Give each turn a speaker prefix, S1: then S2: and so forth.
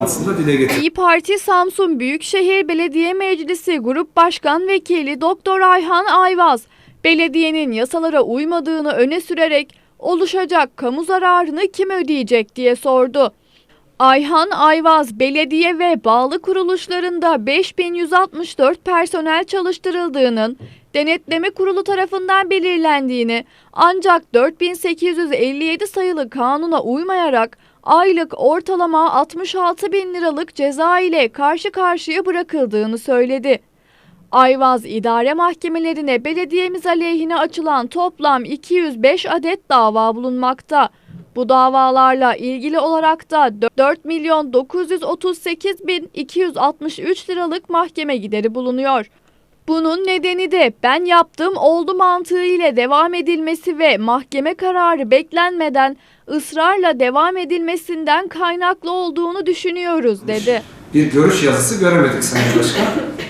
S1: aslında dile getirdi.
S2: İyi Parti Samsun Büyükşehir Belediye Meclisi Grup Başkan Vekili Doktor Ayhan Ayvaz, belediyenin yasalara uymadığını öne sürerek oluşacak kamu zararını kim ödeyecek diye sordu. Ayhan Ayvaz, belediye ve bağlı kuruluşlarında 5164 personel çalıştırıldığının denetleme kurulu tarafından belirlendiğini ancak 4857 sayılı kanuna uymayarak aylık ortalama 66 bin liralık ceza ile karşı karşıya bırakıldığını söyledi. Ayvaz idare mahkemelerine belediyemiz aleyhine açılan toplam 205 adet dava bulunmakta. Bu davalarla ilgili olarak da 4 milyon 938 bin 263 liralık mahkeme gideri bulunuyor. Bunun nedeni de ben yaptım oldu mantığı ile devam edilmesi ve mahkeme kararı beklenmeden ısrarla devam edilmesinden kaynaklı olduğunu düşünüyoruz dedi.
S1: Bir görüş yazısı göremedik Sayın Başkan.